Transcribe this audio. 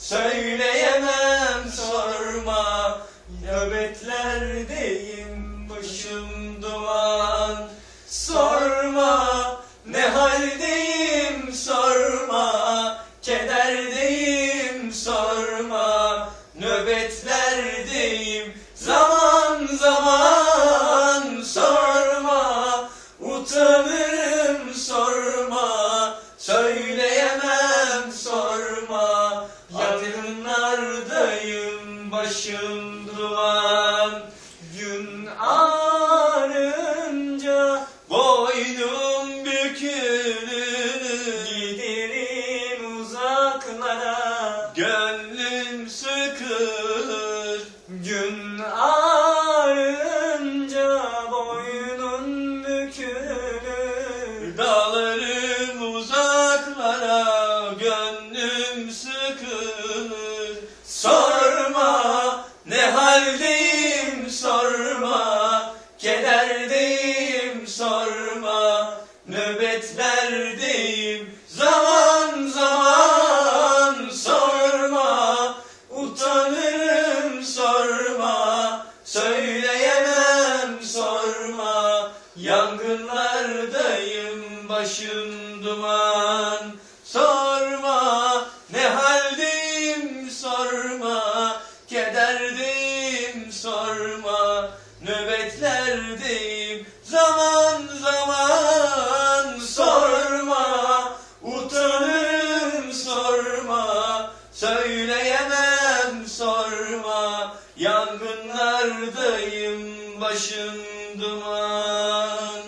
Söyleyemem sorma. Nöbetlerdeyim başım başım duman. Gün ağrınca boynum bükülür. Giderim uzaklara gönlüm sıkılır. Gün ağrınca boynun bükülür. Dağlarım uzaklara gönlüm sıkılır Nöbetlerdeyim zaman zaman sorma Utanırım sorma Söyleyemem sorma. Yangınlardayım başım duman. Sorma Söyleyemem sorma. Yangınlardayım başım duman